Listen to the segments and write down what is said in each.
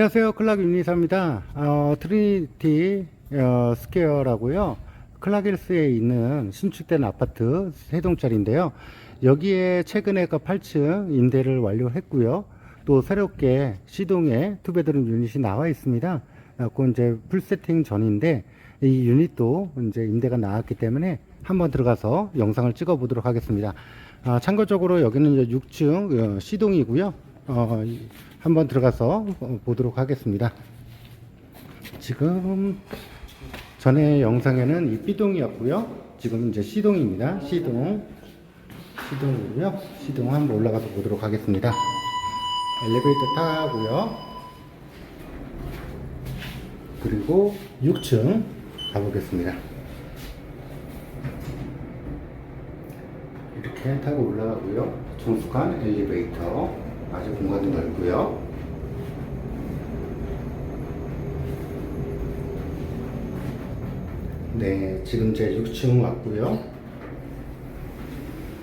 안녕하세요. 클락 유니사입니다. 어, 트리니티 어, 스퀘어라고요. 클락힐스에 있는 신축된 아파트 세 동짜리인데요. 여기에 최근에 그 8층 임대를 완료했고요. 또 새롭게 시동에 투베드룸 유닛이 나와 있습니다. 어, 그 이제 풀 세팅 전인데 이 유닛도 이제 임대가 나왔기 때문에 한번 들어가서 영상을 찍어 보도록 하겠습니다. 아, 참고적으로 여기는 이제 6층 어, 시동이고요. 어, 이- 한번 들어가서 어, 보도록 하겠습니다. 지금 전에 영상에는 이 B동이었고요. 지금 이제 C동입니다. C동. C동이고요. C동 한번 올라가서 보도록 하겠습니다. 엘리베이터 타고요. 그리고 6층 가보겠습니다. 이렇게 타고 올라가고요. 정숙한 엘리베이터. 아주 공간도 넓고요. 네, 지금 이제 6층 왔고요.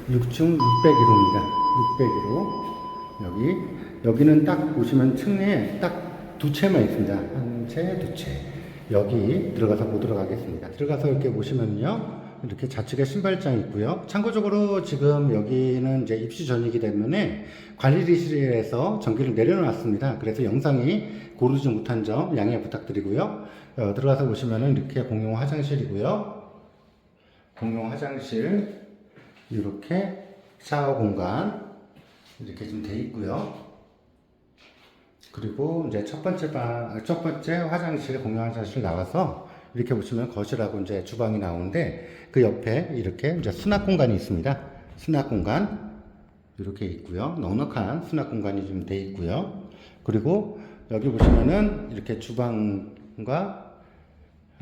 6층 601호입니다. 601호. 여기, 여기는 딱 보시면 층에 딱 두 채만 있습니다. 한 채, 두 채. 여기 들어가서 보도록 하겠습니다. 들어가서 이렇게 보시면요. 이렇게 좌측에 신발장 있고요. 참고적으로 지금 여기는 이제 입주 전이기 때문에 관리실에서 전기를 내려놨습니다. 그래서 영상이 고르지 못한 점 양해 부탁드리고요. 어, 들어가서 보시면은 이렇게 공용 화장실이고요. 공용 화장실 이렇게 샤워 공간 이렇게 좀 돼 있고요. 그리고 이제 첫 번째 방, 아, 첫 번째 화장실, 공용 화장실 나와서 이렇게 보시면 거실하고 이제 주방이 나오는데 그 옆에 이렇게 이제 수납 공간이 있습니다. 수납 공간 이렇게 있고요. 넉넉한 수납 공간이 좀 돼 있고요. 그리고 여기 보시면은 이렇게 주방과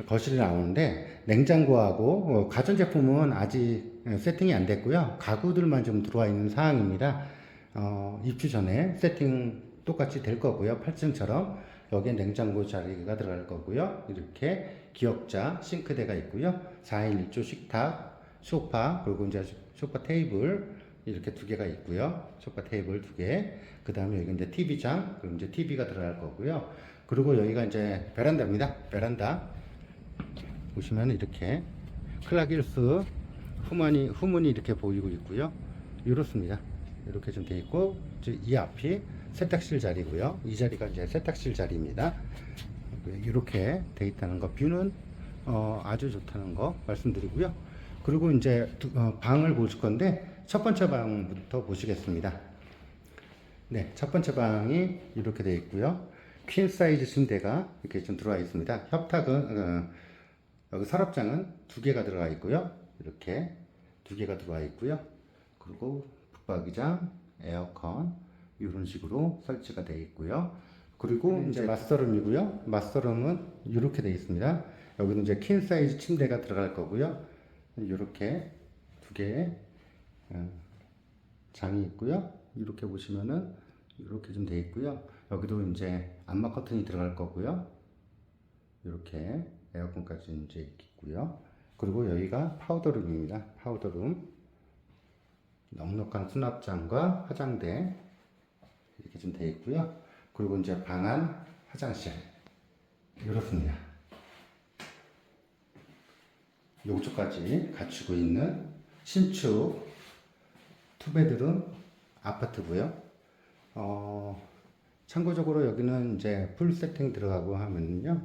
거실이 나오는데 냉장고하고 어, 가전제품은 아직 세팅이 안 됐고요. 가구들만 좀 들어와 있는 상황입니다. 어, 입주 전에 세팅 똑같이 될 거고요. 8층처럼 여기에 냉장고 자리가 들어갈 거고요. 이렇게 기역자 싱크대가 있고요. 4인 1조 식탁, 소파, 그리고 이제 소파 테이블 이렇게 두 개가 있고요. 소파 테이블 두 개. 그 다음에 여기 이제 TV장, 그리고 이제 TV가 들어갈 거고요. 그리고 여기가 이제 베란다입니다. 베란다. 보시면 이렇게 클라길스 후문이, 후문이 이렇게 보이고 있고요. 이렇습니다. 이렇게 좀 돼 있고, 이 앞이 세탁실 자리고요. 이 자리가 이제 세탁실 자리입니다. 이렇게 돼 있다는 거, 뷰는 어, 아주 좋다는 거 말씀드리고요. 그리고 이제 두- 어, 방을 보실 건데, 첫 번째 방부터 보시겠습니다. 네, 첫 번째 방이 이렇게 되어 있고요. 퀸 사이즈 침대가 이렇게 좀 들어와 있습니다. 협탁은 어, 여기 서랍장은 두 개가 들어가 있고요. 이렇게 두 개가 들어와 있고요. 그리고 붙박이장, 에어컨 이런 식으로 설치가 되어 있고요. 그리고 이제 마스터룸이고요. 마스터룸은 이렇게 되어 있습니다. 여기는 이제 퀸 사이즈 침대가 들어갈 거고요. 이렇게 두 개의 어, 장이 있고요. 이렇게 보시면은 이렇게 좀돼 있고요. 여기도 이제 암막 커튼이 들어갈 거고요. 이렇게 에어컨까지 이제 있고요. 그리고 여기가 파우더룸입니다. 파우더룸. 넉넉한 수납장과 화장대 이렇게 좀 돼 있고요. 그리고 이제 방안 화장실 이렇습니다. 용쪽까지 갖추고 있는 신축 투베드룸 아파트고요. 어, 참고적으로 여기는 이제 풀 세팅 들어가고 하면요.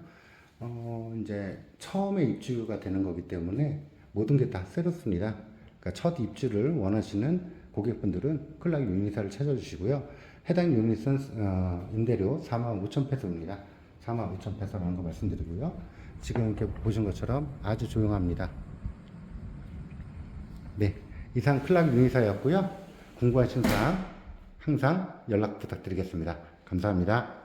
어, 이제 처음에 입주가 되는 거기 때문에 모든 게 다 새롭습니다. 그러니까 첫 입주를 원하시는 고객분들은 클락 유니사를 찾아주시고요. 해당 유닛은 어, 임대료 4만 5천 페소입니다. 4만 5천 페소라는 거 말씀드리고요. 지금 이렇게 보신 것처럼 아주 조용합니다. 네, 이상 클락 유니사였고요. 궁금하신 사항 항상 연락 부탁드리겠습니다. 감사합니다.